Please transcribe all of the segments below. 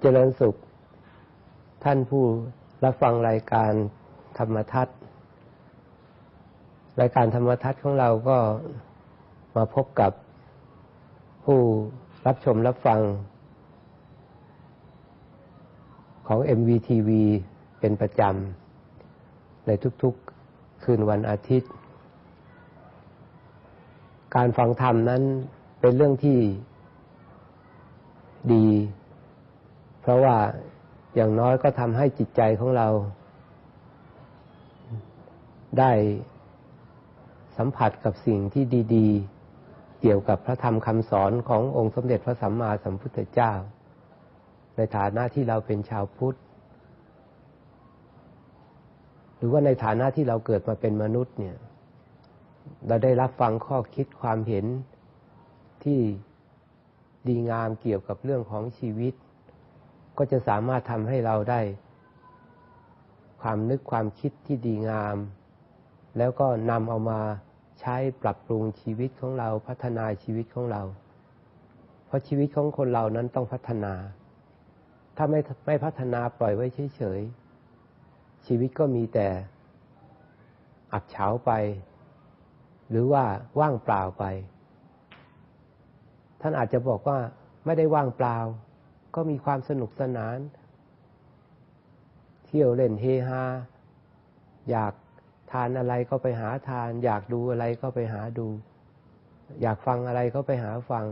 เจริญสุข ท่านผู้รับฟังรายการธรรมทัศน์รายการธรรมทัศน์ของเราก็มาพบกับผู้รับชมรับฟังของ MVTV เป็นประจำ ในทุกๆคืนวันอาทิตย์ การฟังธรรมนั้นเป็นเรื่องที่ดี ราะว่าอย่างน้อยก็ทำให้จิตใจของเรา ได้สัมผัสกับสิ่งที่ดี ๆ เกี่ยวกับพระธรรมคำสอนขององค์สมเด็จพระสัมมาสัมพุทธเจ้า ในฐานะที่เราเป็นชาวพุทธ หรือว่าในฐานะที่เราเกิดมาเป็นมนุษย์เนี่ย เราได้รับฟังข้อคิดความเห็นที่ดีงามเกี่ยวกับเรื่องของชีวิต ก็จะสามารถทำให้เราได้ ความนึกความคิดที่ดีงาม แล้วก็นำเอามาใช้ปรับปรุงชีวิตของเราพัฒนาชีวิตของเรา เพราะชีวิตของคนเรานั้นต้องพัฒนา ถ้าไม่ไม่พัฒนาปล่อยไว้เฉยๆชีวิตก็มีแต่อับเฉาไป หรือว่าว่างเปล่าไป ท่านอาจจะบอกว่าไม่ได้ว่างเปล่า ก็มีความสนุกสนาน เที่ยวเล่นเฮฮาอยากทานอะไรก็ไปหาทาน อยากดูอะไรก็ไปหาดู อยากฟังอะไรก็ไปหาฟัง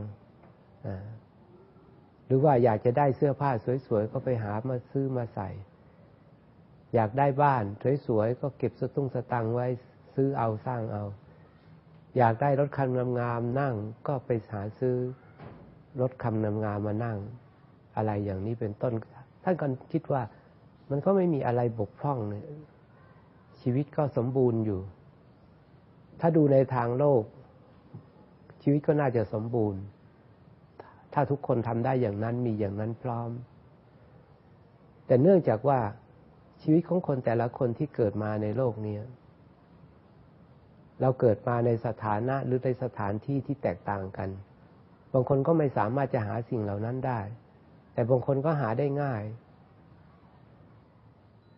หรือว่าอยากจะได้เสื้อผ้าสวยๆ ก็ไปหามาซื้อมาใส่ อยากได้บ้านสวยๆ ก็เก็บสตุ้งสตังไว้ซื้อเอาสร้างเอา อยากได้รถคันงามๆนั่งก็ไปหาซื้อรถคันงามๆมานั่ง อะไรอย่างนี้เป็นต้น ท่านก็คิดว่ามันก็ไม่มีอะไรบกพร่องเนี่ยชีวิตก็สมบูรณ์อยู่ ถ้าดูในทางโลก ชีวิตก็น่าจะสมบูรณ์ ถ้าทุกคนทำได้อย่างนั้นมีอย่างนั้นพร้อม แต่เนื่องจากว่าชีวิตของคนแต่ละคนที่เกิดมาในโลกนี้เราเกิดมาในสถานะหรือในสถานที่ที่แตกต่างกัน บางคนก็ไม่สามารถจะหาสิ่งเหล่านั้นได้ แต่บางคนก็หาได้ง่าย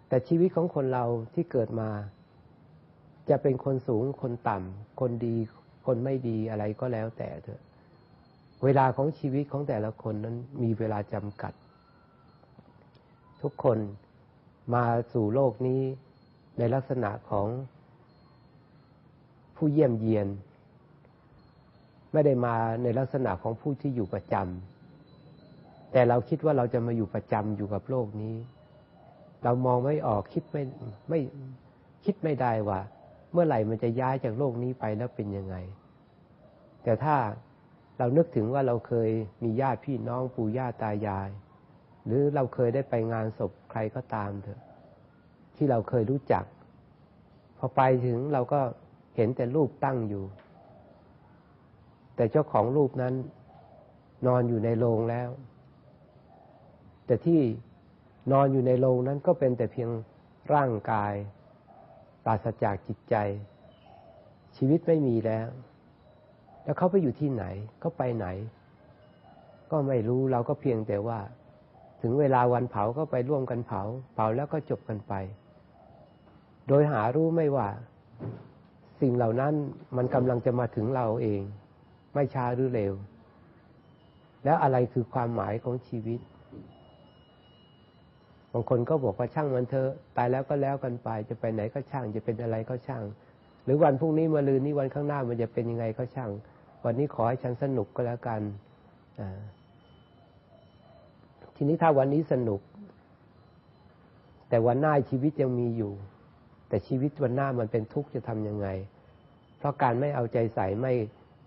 แต่ชีวิตของคนเราที่เกิดมา จะเป็นคนสูงคนต่ำคนดี คนไม่ดีอะไรก็แล้วแต่เถอะ เวลาของชีวิตของแต่ละคนนั้นมีเวลาจำกัด ทุกคนมาสู่โลกนี้ในลักษณะของผู้เยี่ยมเยียน ไม่ได้มาในลักษณะของผู้ที่อยู่ประจำ แต่เราคิดว่าเราจะมาอยู่ประจำอยู่กับโลกนี้ เรามองไม่ออกคิดไม่ไม่คิดไม่ได้ว่า เมื่อไหร่มันจะย้ายจากโลกนี้ไปแล้วเป็นยังไง แต่ถ้าเรานึกถึงว่าเราเคยมีญาติพี่น้องปู่ย่าตายาย หรือเราเคยได้ไปงานศพใครก็ตามเถอะ ที่เราเคยรู้จัก พอไปถึงเราก็เห็นแต่รูปตั้งอยู่ แต่เจ้าของรูปนั้น นอนอยู่ในโรงแล้ว แต่ที่นอนอยู่ในโรงนั้นก็เป็นแต่เพียงร่างกายปราศจากจิตใจ ชีวิตไม่มีแล้ว แล้วเขาไปอยู่ที่ไหนก็ไปไหน ก็ไม่รู้เราก็เพียงแต่ว่า ถึงเวลาวันเผาก็ไปร่วมกันเผา เผาแล้วก็จบกันไป โดยหารู้ไม่ว่า สิ่งเหล่านั้นมันกำลังจะมาถึงเราเอง ไม่ช้าหรือเร็ว แล้วอะไรคือความหมายของชีวิต บางคนก็บอกว่าช่างมันเถอะตายแล้วก็แล้วกันไปจะไปไหนก็ช่าง จะเป็นอะไรก็ช่าง หรือวันพรุ่งนี้มาลืนนี้วันข้างหน้ามันจะเป็นยังไงก็ช่าง วันนี้ขอให้ฉันสนุกก็แล้วกันทีนี้ถ้าวันนี้สนุก แต่วันหน้าชีวิตยังมีอยู่ แต่ชีวิตวันหน้ามันเป็นทุกข์จะทำยังไง เพราะการไม่เอาใจใส่ไม่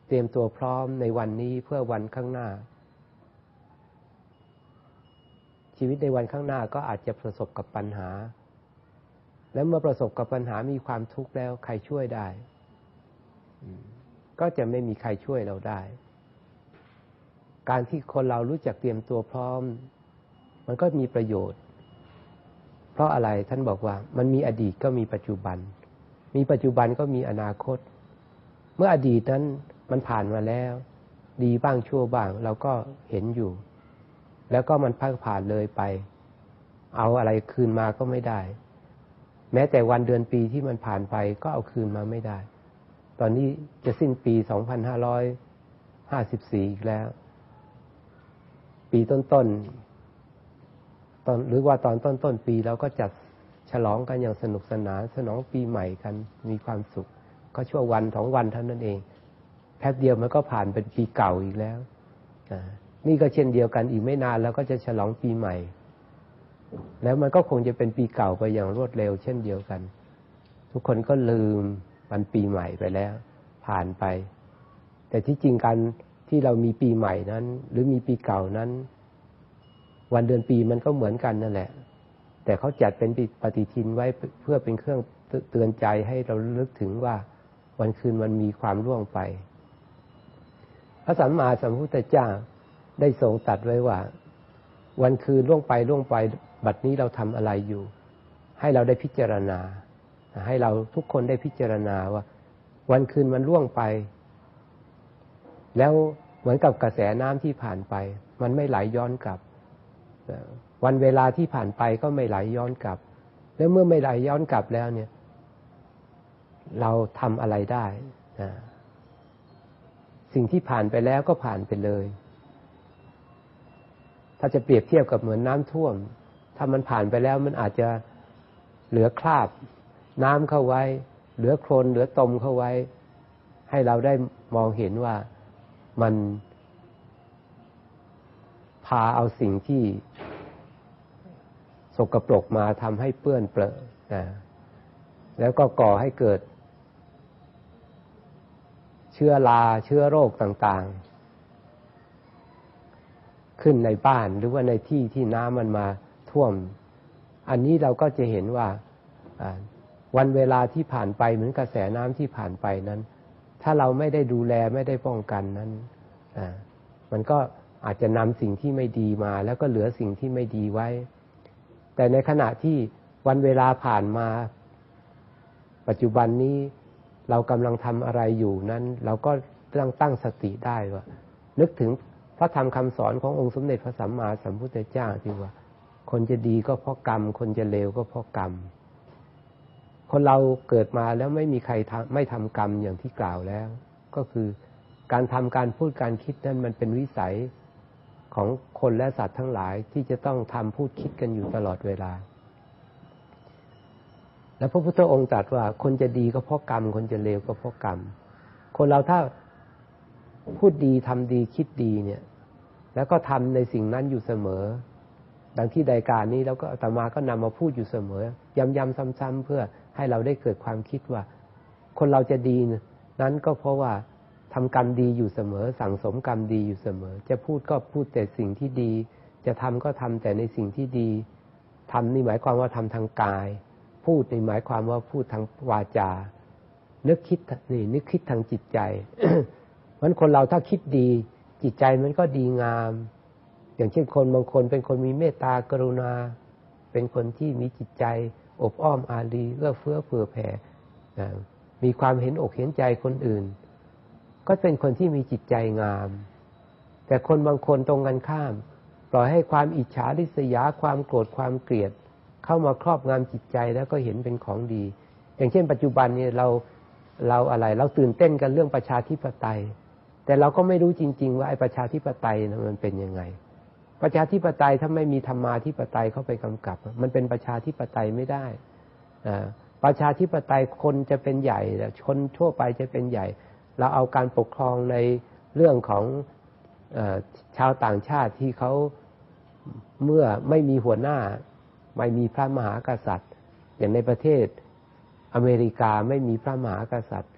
เตรียมตัวพร้อมในวันนี้เพื่อวันข้างหน้า ชีวิตในวันข้างหน้าก็อาจจะประสบกับปัญหา แล้วเมื่อประสบกับปัญหามีความทุกข์แล้วใครช่วยได้ ก็จะไม่มีใครช่วยเราได้ การที่คนเรารู้จักเตรียมตัวพร้อม มันก็มีประโยชน์ เพราะอะไรท่านบอกว่า มันมีอดีตก็มีปัจจุบัน มีปัจจุบันก็มีอนาคต เมื่ออดีตนั้นมันผ่านมาแล้ว ดีบ้างชั่วบ้างเราก็เห็นอยู่ แล้วก็มันพักผ่านเลยไป เอาอะไรคืนมาก็ไม่ได้ แม้แต่วันเดือนปีที่มันผ่านไปก็เอาคืนมาไม่ได้ ตอนนี้จะสิ้นปี 2554 อีกแล้ว ปีต้นๆตตอนหรือว่าตอนต้นต้นปีเราก็จัดฉลองกันอย่างสนุกสนานสนองปีใหม่กันมีความสุข ก็ชั่ววันสองวันเท่านั้นเองแป๊บเดียวมันก็ผ่านเป็นปีเก่าอีกแล้ว นี่ก็เช่นเดียวกันอีกไม่นานแล้วก็จะฉลองปีใหม่ แล้วมันก็คงจะเป็นปีเก่าไปอย่างรวดเร็ว เช่นเดียวกัน ทุกคนก็ลืมวันปีใหม่ไปแล้ว ผ่านไป แต่ที่จริงการที่เรามีปีใหม่นั้น หรือมีปีเก่านั้น วันเดือนปีมันก็เหมือนกันนั่นแหละ แต่เขาจัดเป็นปฏิทินไว้เพื่อเป็นเครื่องเตือนใจให้เราลึกถึงว่าวันคืนมันมีความล่วงไป พระสัมมาสัมพุทธเจ้า ได้ทรงตัดไว้ว่า วันคืนล่วงไปล่วงไป บัดนี้เราทำอะไรอยู่ ให้เราได้พิจารณา ให้เราทุกคนได้พิจารณาว่า วันคืนมันล่วงไป แล้วเหมือนกับกระแสน้ำที่ผ่านไป มันไม่ไหลย้อนกลับ วันเวลาที่ผ่านไปก็ไม่ไหลย้อนกลับ แล้วเมื่อไม่ไหลย้อนกลับแล้วเนี่ย เราทำอะไรได้สิ่งที่ผ่านไปแล้วก็ผ่านไปเลย ถ้าจะเปรียบเทียบกับเหมือนน้ำท่วม ถ้ามันผ่านไปแล้วมันอาจจะเหลือคราบ น้ำเข้าไว้ เหลือโคลนเหลือตมเข้าไว้ ให้เราได้มองเห็นว่ามันพาเอาสิ่งที่สกปรกมาทำให้เปื้อนเปรอะนะแล้วก็ก่อให้เกิด เชื้อราเชื้อโรคต่าง ๆ ขึ้นในบ้านหรือว่าในที่ที่น้ำมันมาท่วม อันนี้เราก็จะเห็นว่าวันเวลาที่ผ่านไปเหมือนกระแสน้ำที่ผ่านไปนั้น ถ้าเราไม่ได้ดูแลไม่ได้ป้องกันนั้นมันก็อาจจะนำสิ่งที่ไม่ดีมา แล้วก็เหลือสิ่งที่ไม่ดีไว้ แต่ในขณะที่วันเวลาผ่านมา ปัจจุบันนี้เรากำลังทำอะไรอยู่นั้น เราก็ต้งตั้งสติได้ว่านึกถึง ระธรรมคำสอนขององค์สมเด็จพระสัมมาสัมพุทธเจ้าที่ว่า คนจะดีก็เพราะกรรม คนจะเลวก็เพราะกรรม คนเราเกิดมาแล้วไม่มีใครทไม่ทำกรรมอย่างที่กล่าวแล้ว ก็คือการทำการพูดการคิดนั้นมันเป็นวิสัยของคนและสัตว์ทั้งหลายที่จะต้องทำพูดคิดกันอยู่ตลอดเวลา แล้วพระพุทธองค์ตรัสว่า คนจะดีก็เพราะกรรม คนจะเลวก็เพราะกรรม คนเราถ้าพูดดีทำดีคิดดีเนี่ย แล้วก็ทำในสิ่งนั้นอยู่เสมอ ดังที่ใดการนี้แล้วก็อาตมาก็นำมาพูดอยู่เสมอ ย้ำๆซ้ำๆเพื่อให้เราได้เกิดความคิดว่า คนเราจะดีนั้นก็เพราะว่าทำกรรมดีอยู่เสมอ สั่งสมกรรมดีอยู่เสมอ จะพูดก็พูดแต่สิ่งที่ดี จะทำก็ทำแต่ในสิ่งที่ดีทำนี่หมายความว่าทำทางกาย พูดในหมายความว่าพูดทางวาจา นึกคิดนี่นึกคิดทางจิตใจมันคนเราถ้าคิดดี จิตใจมันก็ดีงาม อย่างเช่นคนบางคนเป็นคนมีเมตตากรุณา เป็นคนที่มีจิตใจ อบอ้อมอารีเอื้อเฟื้อเผื่อแผ่มีความเห็นอกเห็นใจคนอื่น ก็เป็นคนที่มีจิตใจงาม แต่คนบางคนตรงกันข้าม ปล่อยให้ความอิจฉาริษยาความโกรธความเกลียด เข้ามาครอบงำจิตใจแล้วก็เห็นเป็นของดี อย่างเช่น ปัจจุบันนี้เราเราอะไร เราตื่นเต้นกันเรื่องประชาธิปไตย แต่เราก็ไม่รู้จริง ๆ ว่าไอ้ประชาธิปไตยนะมันเป็นยังไง ประชาธิปไตยถ้าไม่มีธรรมาธิปไตยเข้าไปกำกับ มันเป็นประชาธิปไตยไม่ได้ประชาธิปไตยคนจะเป็นใหญ่คนทั่วไปจะเป็นใหญ่ เราเอาการปกครองในเรื่องของชาวต่างชาติที่เขาเมื่อไม่มีหัวหน้า ไม่มีพระมหากษัตริย์ อย่างในประเทศอเมริกาไม่มีพระมหากษัตริย์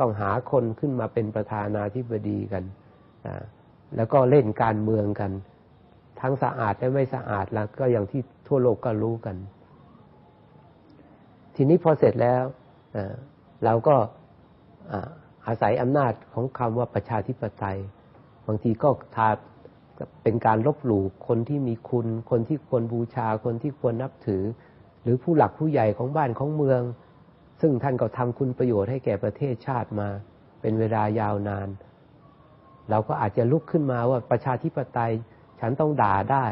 ต้องหาคนขึ้นมาเป็นประธานาธิบดีกันแล้วก็เล่นการเมืองกัน ทั้งสะอาดและไม่สะอาดแล้วก็อย่างที่ทั่วโลกก็รู้กัน ทีนี้พอเสร็จแล้วเราก็อาศัยอำนาจของคำว่าประชาธิปไตย บางทีก็ทาเป็นการลบหลู่คนที่มีคุณ คนที่ควรบูชา คนที่ควรนับถือ หรือผู้หลักผู้ใหญ่ของบ้านของเมือง ซึ่งท่านก็ทำคุณประโยชน์ให้แก่ประเทศชาติมา เป็นเวลายาวนาน เราก็อาจจะลุกขึ้นมาว่าประชาธิปไตย ฉันต้องด่าได้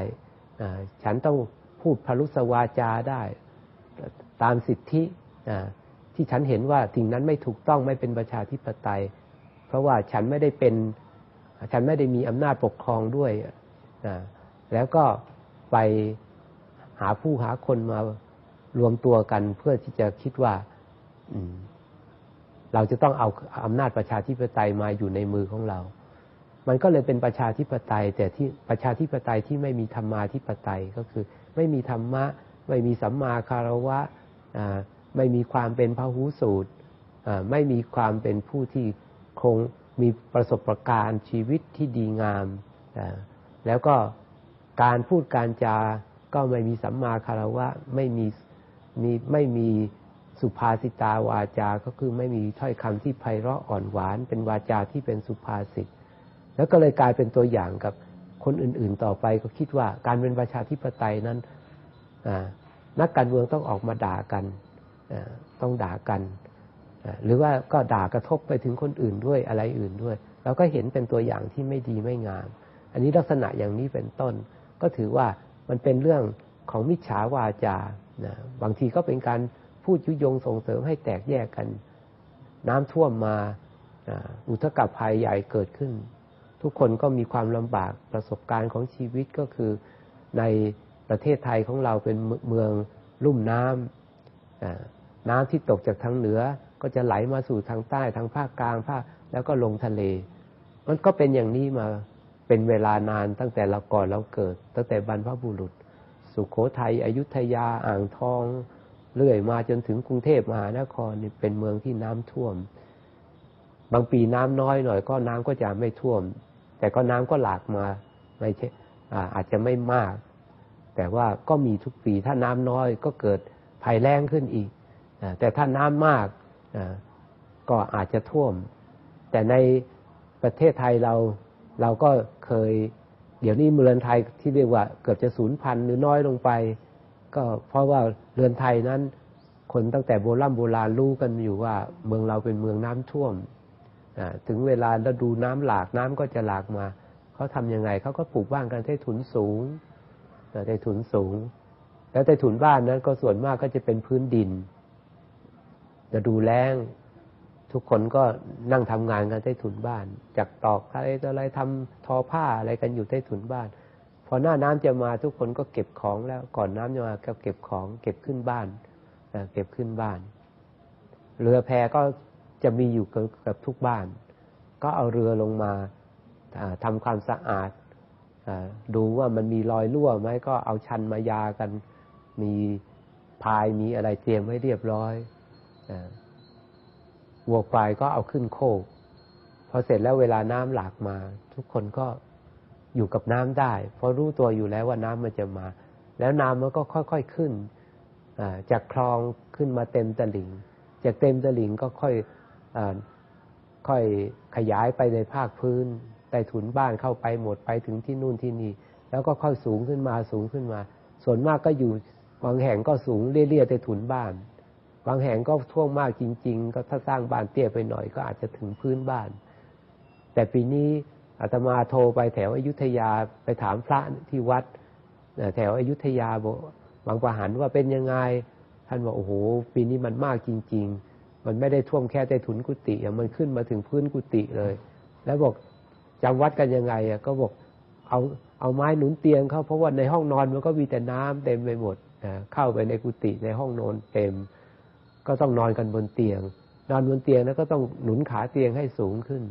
ฉันต้องพูดพลุสวาจาได้ ตามสิทธิที่ฉันเห็นว่าสิ่งนั้นไม่ถูกต้องไม่เป็นประชาธิปไตย เพราะว่าฉันไม่ได้เป็นฉันไม่ได้มีอำนาจปกครองด้วยแล้วก็ไปหาผู้หาคนมารวมตัวกันเพื่อที่จะคิดว่า เราจะต้องเอาอำนาจประชาธิปไตยมาอยู่ในมือของเรา มันก็เลยเป็นประชาธิปไตย แต่ที่ประชาธิปไตยที่ไม่มีธรรมาธิปไตยก็คือ ไม่มีธรรมะ ไม่มีสัมมาคารวะไม่มีความเป็นพหูสูตรไม่มีความเป็นผู้ที่คงมีประสบการณ์ชีวิตที่ดีงาม แล้วก็การพูดการจาก็ไม่มีสัมมาคารวะ ไม่มีมีไม่มี สุภาษิตาวาจา ก็คือไม่มีถ้อยคำที่ไพเราะอ่อนหวาน เป็นวาจาที่เป็นสุภาษิต แล้วก็เลยกลายเป็นตัวอย่างกับคนอื่นๆต่อไปก็คิดว่าการเป็นประชาธิปไตยนั้นนักการเมืองต้องออกมาด่ากันต้องด่ากันหรือว่าก็ด่ากระทบไปถึงคนอื่นด้วยอะไรอื่นด้วย เราก็เห็นเป็นตัวอย่างที่ไม่ดีไม่งาม อันนี้ลักษณะอย่างนี้เป็นต้น ก็ถือว่ามันเป็นเรื่องของมิจฉาวาจาบางทีก็เป็นการ พูดยุยงส่งเสริมให้แตกแยกกัน น้ำท่วมมาอุทกภัยใหญ่เกิดขึ้น ทุกคนก็มีความลำบากประสบการณ์ของชีวิตก็คือในประเทศไทยของเราเป็นเมืองลุ่มน้ำน้ำที่ตกจากทางเหนือก็จะไหลมาสู่ทางใต้ทางภาคกลางภาคแล้วก็ลงทะเล มันก็เป็นอย่างนี้มาเป็นเวลานานตั้งแต่เราก่อนเราเกิด ตั้งแต่บรรพบุรุษ สุขโขทัยอยุธยาอ่างทอง เรื่อยมาจนถึงกรุงเทพมหานครนี่เป็นเมืองที่น้ำท่วม บางปีน้ำน้อยหน่อยก็น้ำก็จะไม่ท่วม แต่ก็น้ำก็หลากมาไม่ใช่อาจจะไม่มาก แต่ว่าก็มีทุกปีถ้าน้ำน้อยก็เกิดภัยแรงขึ้นอีกแต่ถ้าน้ำมากก็อาจจะท่วม แต่ในประเทศไทยเราเราก็เคย เดี๋ยวนี้เมืองไทยที่เรียกว่าเกือบจะศูนย์พันหรือน้อยลงไป ก็เพราะว่าเรือนไทยนั้น คนตั้งแต่โบราณโบราณรู้กันอยู่ว่า เมืองเราเป็นเมืองน้ำท่วมถึงเวลาเราดูน้ำหลากน้ำก็จะหลากมาเขาทำยังไงเขาก็ปลูกบ้านกันใต้ถุนสูงใต้ถุนสูง แล้วใต้ถุนบ้านนั้นก็ส่วนมากก็จะเป็นพื้นดินจะดูแรงทุกคนก็นั่งทำงานกันใต้ถุนบ้าน จากตอกอะไรออะไรทำทอผ้าอะไรกันอยู่ใต้ถุนบ้าน พอหน้าน้ำจะมาทุกคนก็เก็บของแล้ว ก่อนน้ำจะมาก็เก็บของ เก็บขึ้นบ้านเก็บขึ้นบ้าน เรือแพก็จะมีอยู่กับทุกบ้าน ก็เอาเรือลงมาทำความสะอาดดูว่ามันมีรอยรั่วไหมก็เอาชันมายากัน มีพายมีอะไรเตรียมไว้เรียบร้อยวัวควายก็เอาขึ้นโคกพอเสร็จแล้วเวลาน้ำหลากมา ทุกคนก็ อยู่กับน้ำได้ เพราะรู้ตัวอยู่แล้วว่าน้ำมันจะมา แล้วน้ำมันก็ค่อยๆขึ้นจากคลองขึ้นมาเต็มตลิ่ง จากเต็มตลิ่งก็ค่อยอค่อยขยายไปในภาคพื้นใต้ถุนบ้านเข้าไปหมดไปถึงที่นู่นที่นี่ แล้วก็ค่อยสูงขึ้นมาสูงขึ้นมา ส่วนมากก็อยู่บางแห่งก็สูงเรี่ยๆใต้ถุนบ้าน บางแห่งก็ท่วมมากจริง ๆ ก็ถ้าสร้างบ้านเตี้ยไปหน่อยก็อาจจะถึงพื้นบ้าน แต่ปีนี้ อาตมาโทรไปแถวอยุธยาไปถามพระที่วัดแถวอยุธยาบอกบางประหันว่าเป็นยังไง ท่านบอกโอ้โหปีนี้มันมากจริง ๆ มันไม่ได้ท่วมแค่ใต้ถุนกุฏิมันขึ้นมาถึงพื้นกุฏิเลย แล้วบอกจำวัดกันยังไงอะก็บอกเอาเอาไม้หนุนเตียงเขาเพราะว่าในห้องนอนมันก็มีแต่น้ำเต็มไปหมดเข้าไปในกุฏิในห้องนอนเต็ม ก็ต้องนอนกันบนเตียง นอนบนเตียงแล้วก็ต้องหนุนขาเตียงให้สูงขึ้น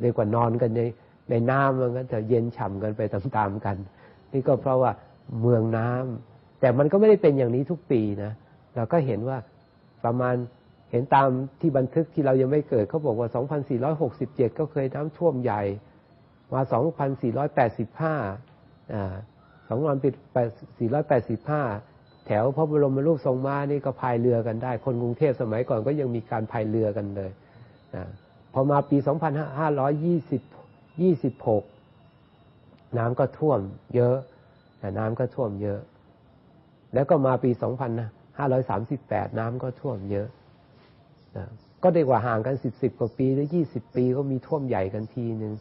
เรียกว่านอนกันในในน้ำมันก็จะเย็นฉ่ากันไปตามๆกัน นี่ก็เพราะว่าเมืองน้ำแต่มันก็ไม่ได้เป็นอย่างนี้ทุกปีนะเราก็เห็นว่าประมาณเห็นตามที่บันทึกที่เรายังไม่เกิดเขาบอกว่า 2467 ก็เคยน้ำท่วมใหญ่ มา 2485อ่า2485 แถวพระบรมรูปทรงม้านี่ก็พายเรือกันได้ คนกรุงเทพสมัยก่อนก็ยังมีการพายเรือกันเลยอพ อมาปี 2526 น้ำก็ท่วมเยอะ แต่น้ำก็ท่วมเยอะ แล้วก็มาปี 2538 น้ำก็ท่วมเยอะก็ได้กว่าห่างกัน 10 10 กว่าปีหรือ 20 ปีก็มีท่วมใหญ่กันทีหนึ่ง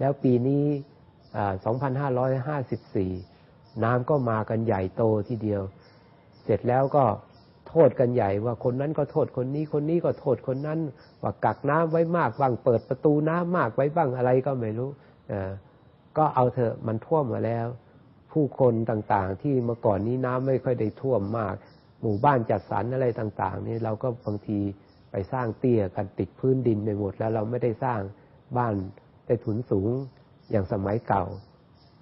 แล้วปีนี้ 2554 น้ำก็มากันใหญ่โตทีเดียว เสร็จแล้วก็ โทษกันใหญ่ว่าคนนั้นก็โทษคนนี้คนนี้ก็โทษคนนั้น ว่ากักน้ำไว้มากบ้างเปิดประตูน้ำมากไว้บ้างอะไรก็ไม่รู้ก็เอาเถอะมันท่วมมาแล้ว ผู้คนต่างๆ ที่เมื่อก่อนนี้น้ำไม่ค่อยได้ท่วมมาก หมู่บ้านจัดสรรอะไรต่าง ๆ นี่เราก็บางทีไปสร้างเตี้ยกันติดพื้นดินไปหมดแล้วเราไม่ได้สร้างบ้านได้ถุนสูงอย่างสมัยเก่า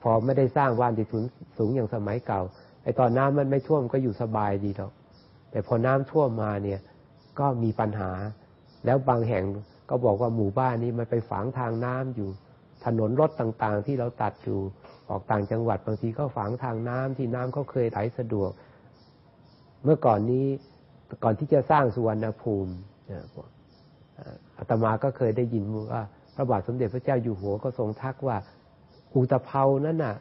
พอไม่ได้สร้างบ้านที่ถุนสูงอย่างสมัยเก่าไอ้ตอนน้ำมันไม่ท่วมก็อยู่สบายดีหรอก แต่พอน้ำท่วมมาเนี่ยก็มีปัญหา แล้วบางแห่งก็บอกว่าหมู่บ้านนี้มันไปฝังทางน้ำอยู่ ถนนรถต่างๆ ที่เราตัดอยู่ออกต่างจังหวัดบางทีก็ฝังทางน้ำที่น้ำเขาเคยไหลสะดวก เมื่อก่อนนี้ก่อนที่จะสร้างสุวรรณภูมิอาตมาก็เคยได้ยินว่าพระบาทสมเด็จพระเจ้าอยู่หัวก็ทรงทักว่าอูตะเภานั่นน่ะ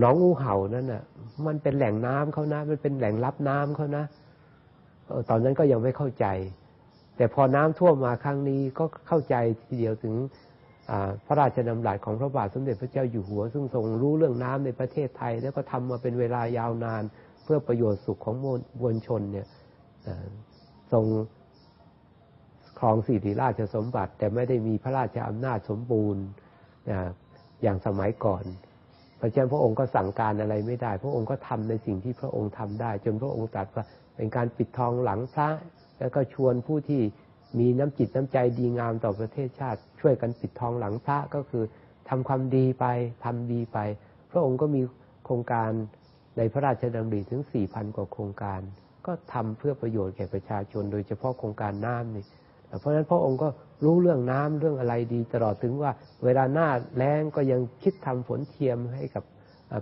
หนองอูเห่านั่นน่ะ มันเป็นแหล่งน้ำเขานะ มันเป็นแหล่งรับน้ำเขานะตอนนั้นก็ยังไม่เข้าใจ แต่พอน้ำท่วมมาครั้งนี้ก็เข้าใจทีเดียวถึงพระราชดำรัสของพระบาทสมเด็จพระเจ้าอยู่หัว ซึ่งทรงรู้เรื่องน้ำในประเทศไทย แล้วก็ทำมาเป็นเวลายาวนาน เพื่อประโยชน์สุขของมวลชนเนี่ยทรงครองสิริราชสมบัติ แต่ไม่ได้มีพระราชอำนาจสมบูรณ์อย่างสมัยก่อน พระเจ้าพระองค์ก็สั่งการอะไรไม่ได้ พระองค์ก็ทำในสิ่งที่พระองค์ทำได้ จนพระองค์ตรัสว่าเป็นการปิดทองหลังพระ แล้วก็ชวนผู้ที่มีน้ำจิตน้ำใจดีงามต่อประเทศชาติ ช่วยกันปิดทองหลังพระก็คือทำความดีไปทำดีไป พระองค์ก็มีโครงการในพระราชดำริถึงสี่พันกว่าโครงการ ก็ทำเพื่อประโยชน์แก่ประชาชน โดยเฉพาะโครงการน้ำนี่ เพราะฉะนั้นพระองค์ก็รู้เรื่องน้ำเรื่องอะไรดี ตลอดถึงว่าเวลาหน้าแล้งก็ยังคิดทำฝนเทียมให้กับ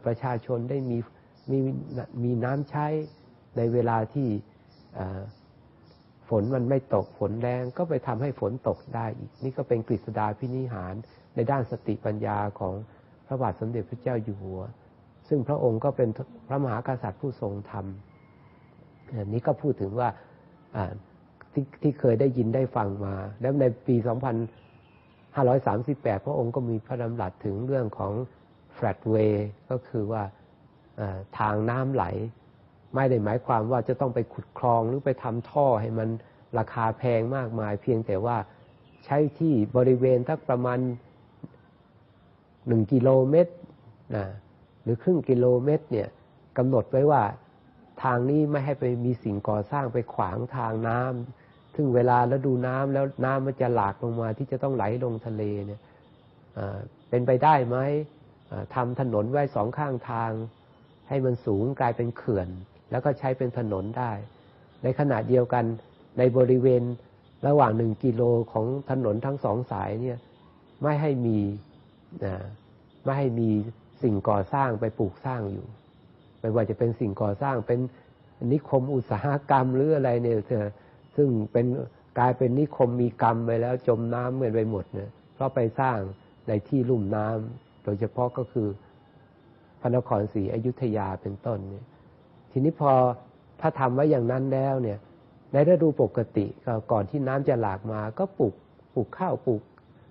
ประชาชนได้มีมีมีน้ำใช้ในเวลาที่ฝนมันไม่ตกฝนแรงก็ไปทำให้ฝนตกได้อีก นี่ก็เป็นกฤษดาพินิหารในด้านสติปัญญาของพระบาทสมเด็จพระเจ้าอยู่หัว ซึ่งพระองค์ก็เป็นพระมหากษัตริย์ผู้ทรงธรรมนี้ก็พูดถึงว่า ที่ที่เคยได้ยินได้ฟังมา แล้วในปี 2538 พระองค์ก็มีพระดำรัสถึงเรื่องของ flat way ก็คือว่าทางน้ำไหล ไม่ได้หมายความว่าจะต้องไปขุดคลองหรือไปทำท่อให้มันราคาแพงมากมาย เพียงแต่ว่าใช้ที่บริเวณทักประมาณหนึ่งกิโลเมตรนะหรือครึ่งกิโลเมตรเนี่ยกำหนดไว้ว่า ทางนี้ไม่ให้ไปมีสิ่งก่อสร้างไปขวางทางน้ำซึ่งเวลาแล้วดูน้ำแล้วน้ำมันจะหลากลงมาที่จะต้องไหลลงทะเลเนี่ยเป็นไปได้ไหมทำถนนไว้สองข้างทาง ให้มันสูงกลายเป็นเขื่อน แล้วก็ใช้เป็นถนนได้ ในขณะเดียวกันในบริเวณระหว่างหนึ่งกิโลของถนนทั้งสองสายเนี่ยไม่ให้มีไม่ให้มีสิ่งก่อสร้างไปปลูกสร้างอยู่ ไม่ว่าจะเป็นสิ่งก่อสร้างเป็นนิคมอุตสาหกรรมหรืออะไรเนี่ยเธอซึ่งเป็นกลายเป็นนิคมมีกรรมไปแล้วจมน้ำเหมือนไปหมดเนี่ยเพราะไปสร้างในที่ลุ่มน้ำโดยเฉพาะก็คือพระนครศรีอยุธยาเป็นต้นเนี่ย ทีนี้พอถ้าทำไว้อย่างนั้นแล้วเนี่ย ในฤดูปกติก่อนที่น้ำจะหลากมา ก็ปลูกปลูกข้าวปลูก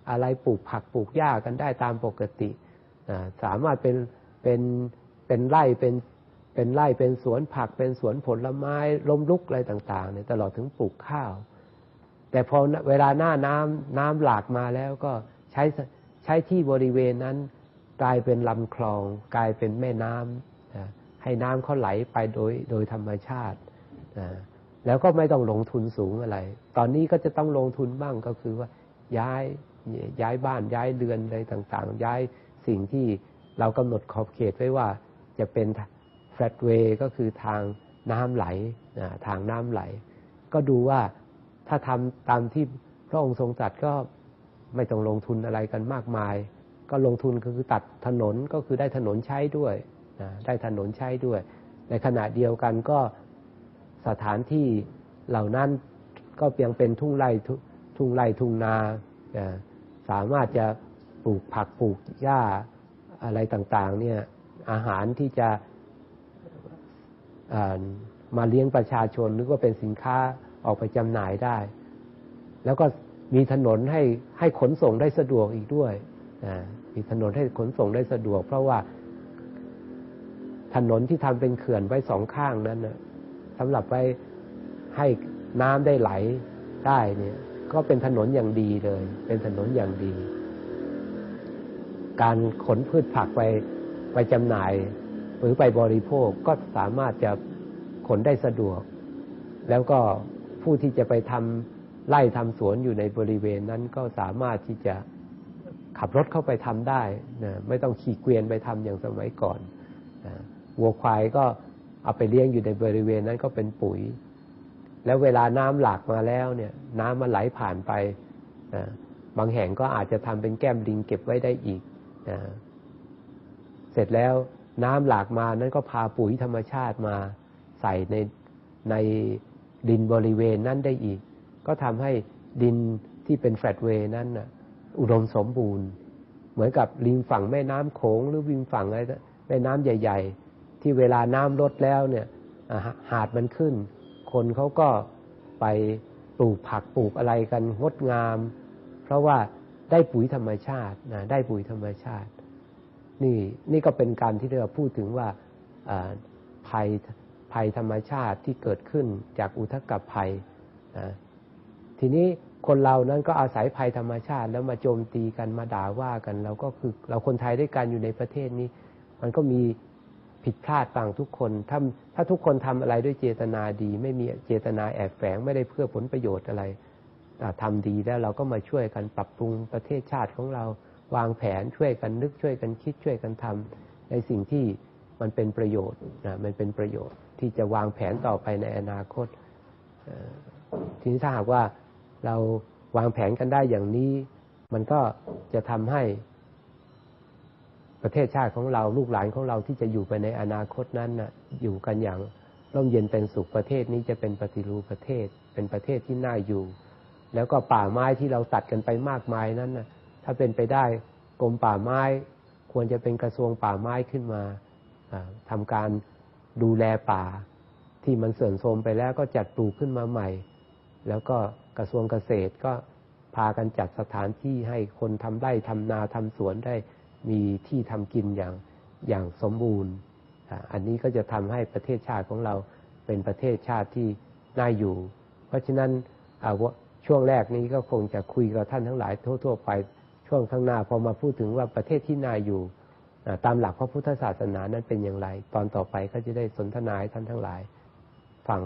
อะไรปลูกผักปลูกหญ้ากันได้ตามปกติสามารถเป็นเป็นเป็นไร่เป็น เป็นไร่เป็นสวนผักเป็นสวนผลไม้ล้มลุกอะไรต่างๆเนี่ยตลอดถึงปลูกข้าว แต่พอเวลาหน้าน้ำน้ำหลากมาแล้วก็ใช้ใช้ที่บริเวณนั้น กลายเป็นลำคลอง กลายเป็นแม่น้ำให้น้ำเขาไหลไปโดยโดยธรรมชาติแล้วก็ไม่ต้องลงทุนสูงอะไร ตอนนี้ก็จะต้องลงทุนบ้างก็คือว่าย้ายย้ายบ้านย้ายเรือนอะไรต่างๆ ย้ายสิ่งที่เรากำหนดขอบเขตไว้ว่าจะเป็น ฟลตเวย์ก็คือทางน้ำไหลทางน้ำไหล ก็ดูว่าถ้าทำตามที่พระองค์ทรงตรัสก็ไม่ต้องลงทุนอะไรกันมากมาย ก็ลงทุนก็คือตัดถนนก็คือได้ถนนใช้ด้วยนะได้ถนนใช้ด้วย ในขณะเดียวกันก็สถานที่เหล่านั้นก็เพียงเป็นทุ่งไร่ทุ่งไร่ทุ่งนาสามารถจะปลูกผักปลูกหญ้าอะไรต่างๆเนี่ยอาหารที่จะ มาเลี้ยงประชาชนหรือว่าเป็นสินค้าออกไปจำหน่ายได้ แล้วก็มีถนนให้ให้ขนส่งได้สะดวกอีกด้วยมีถนนให้ขนส่งได้สะดวก เพราะว่า ถนนที่ทำเป็นเขื่อนไว้สองข้างนั้นนะสำหรับไว้ให้น้ำได้ไหลได้เนี่ย ก็เป็นถนนอย่างดีเลย เป็นถนนอย่างดี การขนพืชผักไปไปจำหน่าย หรือไปบริโภคก็สามารถจะขนได้สะดวก แล้วก็ผู้ที่จะไปทำไร่ทำสวนอยู่ในบริเวณนั้นก็สามารถที่จะขับรถเข้าไปทำได้นะไม่ต้องขี่เกวียนไปทำอย่างสมัยก่อนนะวัวควายก็เอาไปเลี้ยงอยู่ในบริเวณนั้นก็เป็นปุ๋ย แล้วเวลาน้ำหลากมาแล้วเนี่ย น้ำมันไหลผ่านไปนะบางแห่งก็อาจจะทำเป็นแก้มลิงเก็บไว้ได้อีกนะเสร็จแล้ว น้ำหลากมานั้นก็พาปุ๋ยธรรมชาติมาใส่ในในดินบริเวณนั้นได้อีก ก็ทำให้ดินที่เป็นแฟลตเวย์นั้นนะอุดมสมบูรณ์ เหมือนกับริมฝั่งแม่น้ำโขงหรือริมฝั่งอะไรแม่น้ำใหญ่ ๆ ที่เวลาน้ำลดแล้วเนี่ยหาดมันขึ้น คนเขาก็ไปปลูกผักปลูกอะไรกันงดงาม เพราะว่าได้ปุ๋ยธรรมชาตินะได้ปุ๋ยธรรมชาติ นี่นี่ก็เป็นการที่เราพูดถึงว่าภัยภัยธรรมชาติที่เกิดขึ้นจากอุทกภัยนะทีนี้คนเรานั้นก็อาศัยภัยธรรมชาติ แล้วมาโจมตีกันมาด่าว่ากันเราก็คือเราคนไทยด้วยกันอยู่ในประเทศนี้ มันก็มีผิดพลาดต่างทุกคนถ้าถ้าทุกคนทำอะไรด้วยเจตนาดี ไม่มีเจตนาแอบแฝงไม่ได้เพื่อผลประโยชน์อะไรทำดีแล้วเราก็มาช่วยกันปรับปรุงประเทศชาติของเรา วางแผนช่วยกันนึกช่วยกันคิดช่วยกันทำในสิ่งที่มันเป็นประโยชน์นะมันเป็นประโยชน์ที่จะวางแผนต่อไปในอนาคตทีนี้ถ้าหากว่าเราวางแผนกันได้อย่างนี้ มันก็จะทำให้ประเทศชาติของเราลูกหลานของเราที่จะอยู่ไปในอนาคตนั้นนะอยู่กันอย่างร่มเย็นเป็นสุขประเทศนี้จะเป็นปฏิรูปประเทศ เป็นประเทศที่น่าอยู่ แล้วก็ป่าไม้ที่เราตัดกันไปมากมายนั้นนะ ถ้าเป็นไปได้กรมป่าไม้ ควรจะเป็นกระทรวงป่าไม้ขึ้นมาทำการดูแลป่า ที่มันเสื่อมโทรมไปแล้วก็จัดปลูกขึ้นมาใหม่ แล้วก็กระทรวงเกษตรก็พากันจัดสถานที่ให้คนทำไร่ทำนาทำสวนได้มีที่ทำกินอย่างอย่างสมบูรณ์ อันนี้ก็จะทำให้ประเทศชาติของเราเป็นประเทศชาติที่น่าอยู่ เพราะฉะนั้นช่วงแรกนี้ก็คงจะคุยกับท่านทั้งหลายทั่ว ๆ ไป ช่วงข้างหน้าพอมาพูดถึงว่าประเทศที่นายอยู่ตามหลักพระพุทธศาสนานั้นเป็นอย่างไร ตอนต่อไปก็จะได้สนทนาให้ท่านทั้งหลายฟัง